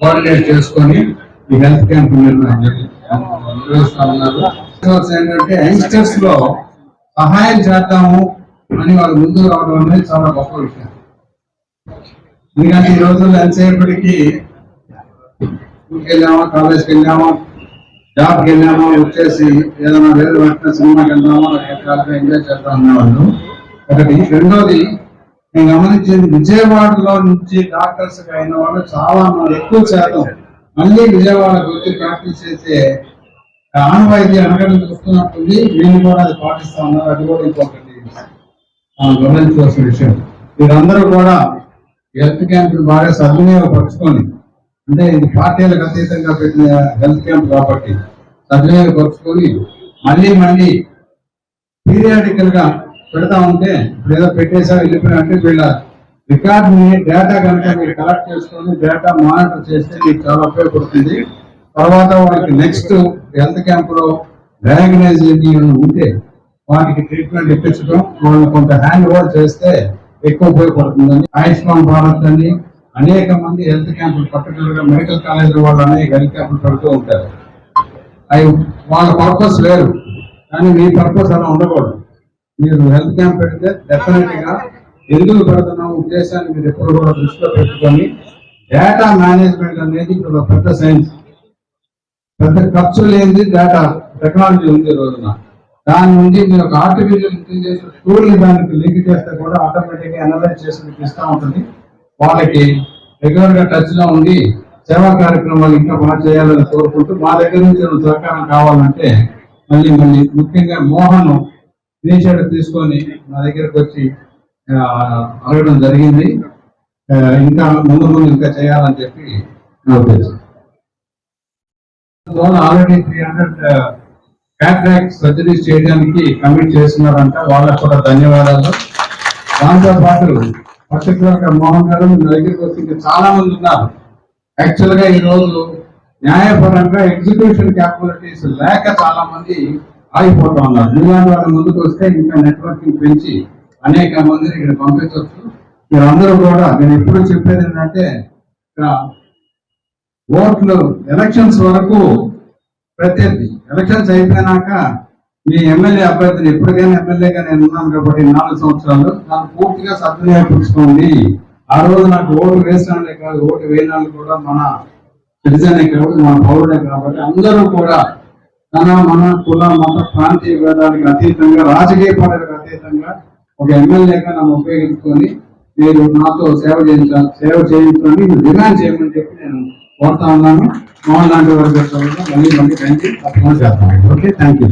Coordinate చేసుకొని ఈ health camp నిర్వహిస్తా ఏంటంటే యంగ్స్టర్స్లో సహాయం చేద్దాము అని వాళ్ళు ముందుకు రావడం అనేది చాలా గొప్ప విషయం. ఎందుకంటే ఈ రోజుల్లో ఎంతసేపటికి స్కూల్కి వెళ్ళామా కాలేజ్కి వెళ్ళామా జాబ్కి వెళ్ళామా వచ్చేసి ఏదైనా వేరే పట్టిన సినిమాకి వెళ్దామా రకరకాలుగా ఎంజాయ్ చేద్దాం అనేవాళ్ళు ఒకటి రెండోది నేను గమనించింది విజయవాడలో నుంచి డాక్టర్స్ అయిన వాళ్ళు చాలా మంది ఎక్కువ శాతం మళ్ళీ విజయవాడకు వచ్చి ప్రాక్టీస్ చేసే ఆనవాయితీ అనగడం చూస్తున్నట్టుంది నేను కూడా అది పాటిస్తా ఉన్నారు అది కూడా ఇంకొకటి మనం గమనించవలసిన విషయం. మీరందరూ కూడా హెల్త్ క్యాంపులు బాగా సద్వినియోగపరుచుకొని అంటే ఇది పార్టీలకు అతీతంగా పెట్టిన హెల్త్ క్యాంప్ కాబట్టి సద్వినియోగపరుచుకొని మళ్ళీ మళ్ళీ పీరియాడికల్గా పెడతా ఉంటే ఇప్పుడు ఏదో పెట్టేసా వెళ్ళిపోయినా అంటే వీళ్ళ రికార్డ్ని డేటా కనుక మీరు కలెక్ట్ చేసుకొని డేటా మానిటర్ చేస్తే మీకు చాలా ఉపయోగపడుతుంది. తర్వాత వాళ్ళకి నెక్స్ట్ హెల్త్ క్యాంప్లో డయాగ్నైజ్ ఉంటే వాటికి ట్రీట్మెంట్ ఇప్పించడం వాళ్ళని కొంత హ్యాండ్ ఓవర్ చేస్తే ఎక్కువ ఉపయోగపడుతుందని ఆయుష్మాన్ భారత్ అని అనేక మంది హెల్త్ క్యాంపులు పర్టికులర్గా మెడికల్ కాలేజీల వాళ్ళు అనేక హెల్త్ క్యాంపులు పెడుతూ ఉంటారు. అవి వాళ్ళ పర్పస్ వేరు. కానీ మీ పర్పస్ అలా ఉండకూడదు. మీరు హెల్త్ క్యాంప్ పెడితే డెఫినెట్గా ఎందుకు పెడుతున్నాం ఉద్దేశాన్ని మీరు ఎప్పుడు కూడా దృష్టిలో పెట్టుకొని డేటా మేనేజ్మెంట్ అనేది ఇప్పుడు పెద్ద సైన్స్ పెద్ద ఖర్చు లేనిది డేటా టెక్నాలజీ ఉంది రోజున. దాని నుండి మీరు ఒక ఆర్టిఫిషియల్ ఇంటెలిజెన్స్ టూల్ని దానికి లింక్ చేస్తే కూడా ఆటోమేటిక్గా అనలైజ్ చేసి మీకు ఇస్తా ఉంటుంది. వాళ్ళకి రెగ్యులర్గా టచ్లో ఉండి సేవా కార్యక్రమాలు ఇంకా బాగా చేయాలని కోరుకుంటూ మా దగ్గర నుంచి సహకారం కావాలంటే మళ్ళీ మళ్ళీ ముఖ్యంగా మోహన్ ఇనిషియేటివ్ తీసుకొని నా దగ్గరకు వచ్చి అడగడం జరిగింది. ఇంకా ముందు ముందు ఇంకా చేయాలని చెప్పి నా ఉద్దేశం. Already three hundred cataract surgeries చేయడానికి కమిట్ చేస్తున్నారంట. వాళ్ళకు కూడా ధన్యవాదాలు. దాంతో పాటు పర్టికులర్గా మోహన్ గారు మీ దగ్గరికి వచ్చి ఇంకా చాలా మంది ఉన్నారు. యాక్చువల్గా ఈ రోజు న్యాయపరంగా ఎగ్జిక్యూషన్ క్యాపబిలిటీస్ లేక చాలా మంది ఆగిపోతా ఉన్నారు ఇలాంటి వారు ముందుకు వస్తే ఇంకా నెట్వర్కింగ్ పెంచి అనేక మందిని ఇక్కడ పంపించవచ్చు. మీరందరూ కూడా నేను ఎప్పుడు చెప్పేది ఏంటంటే ఓట్లు ఎలక్షన్స్ వరకు ప్రత్యర్థి. ఎలక్షన్స్ అయిపోయినాక మీ ఎమ్మెల్యే అభ్యర్థిని ఎప్పటికైనా ఎమ్మెల్యేగా నేను ఉన్నాను కాబట్టి నాలుగు సంవత్సరాలు. దాన్ని పూర్తిగా సద్వినియోగించుకోండి ఆ రోజు నాకు ఓటు వేసినాడే కాదు ఓటు వేయనాలు కూడా మన సిటిజనే కాబట్టి మన పౌరుడే కాబట్టి అందరూ కూడా తన మన కుల మత ప్రాంతీయ భేదానికి అతీతంగా రాజకీయ పార్టీలకు అతీతంగా ఒక ఎమ్మెల్యేగా నన్ను ఉపయోగించుకొని మీరు నాతో సేవ చేయించాలి సేవ చేయించండి మీరు డిమాండ్ చేయమని చెప్పి నేను కోరుతా ఉన్నాను. మోహన్ లాంటి వారి మళ్ళీ మళ్ళీ థ్యాంక్ యూ చేస్తాను. Okay thank you